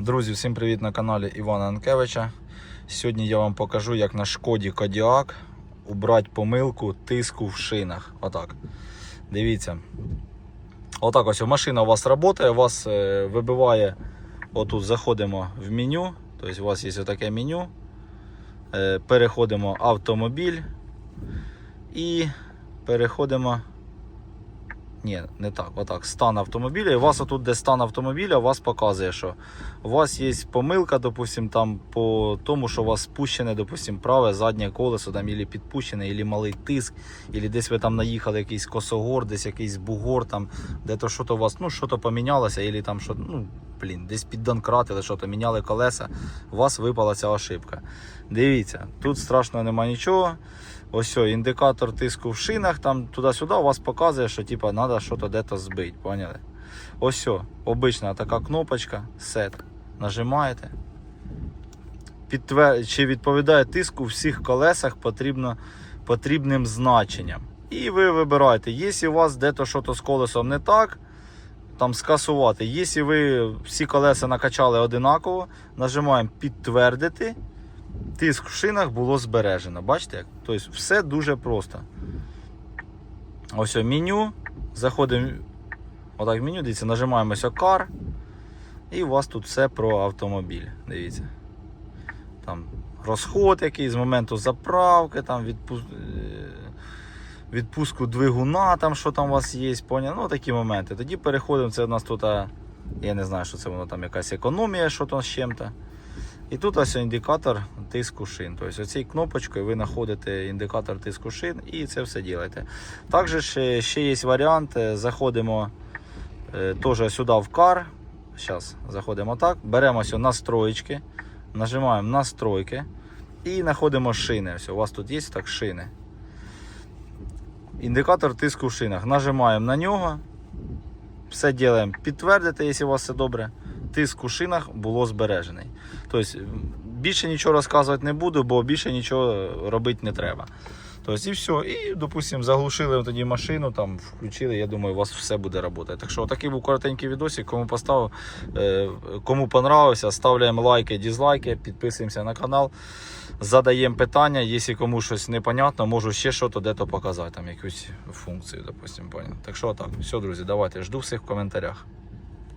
Друзі, всім привіт на каналі Івана Анкевича. Сьогодні я вам покажу, як на шкоді Кодіак убрати помилку тиску в шинах. Отак. Дивіться. Отак ось машина у вас працює, у вас е, вибиває. Отут заходимо в меню. Тобто у вас є таке меню. Е, Переходимо автомобіль і переходимо. Ні, не так, отак. Стан автомобіля. І у вас отут, де стан автомобіля, у вас показує, що у вас є помилка, допустим, там по тому, що у вас спущене, допустим, праве заднє колесо, там ілі підпущене, ілі малий тиск, ілі десь ви там наїхали якийсь косогор, десь якийсь бугор, там, де то що то у вас, ну, що то помінялося, ілі там що, ну, блін, десь піддонкратили, що то міняли колеса, у вас випала ця ошибка. Дивіться, тут страшно нема нічого. Ось о, індикатор тиску в шинах, там туди-сюди у вас показує, що типа треба щось де-то збити. Поняли? Ось о, обична така кнопочка Set. Нажимаєте. Підтвер... Чи відповідає тиск у всіх колесах потрібно... потрібним значенням. І ви вибираєте, якщо у вас де-то щось з колесом не так, там скасувати. Якщо ви всі колеса накачали одинаково, нажимаємо підтвердити тиск в шинах було збережено. Бачите? Тобто все дуже просто. Ось о, меню. Заходимо. Отак в меню, дивіться, нажимаємо ось Car. І у вас тут все про автомобіль. Дивіться. Там розход який з моменту заправки, там відпу... відпуску двигуна, там що там у вас є, поняв? Ну такі моменти. Тоді переходимо, це у нас тут, я не знаю, що це воно там якась економія, що там з чим-то. І тут ось індикатор тиску шин. Тобто оцією кнопочкою ви знаходите індикатор тиску шин і це все ділаєте. Також ще, ще є варіант. е, Заходимо е, теж сюди в кар. Зараз заходимо так. Беремо ось настроєчки, нажимаємо настройки і знаходимо шини. Ось у вас тут є так шини. Індикатор тиску в шинах. Нажимаємо на нього. Все ділаємо підтвердити, якщо у вас все добре. Тиск у шинах було збережений. Тобто більше нічого розказувати не буду, бо більше нічого робити не треба. Тобто і все. І, допустимо, заглушили тоді машину, там включили. Я думаю, у вас все буде працювати. Так що такий був коротенький відосик. Кому поставив, е, кому понравився, ставляємо лайки, дізлайки, підписуємося на канал. Задаємо питання, якщо комусь щось непонятно, можу ще щось де-то показати, там якусь функцію, допустим, понял. Так що так, все, друзі, давайте, жду всіх в коментарях.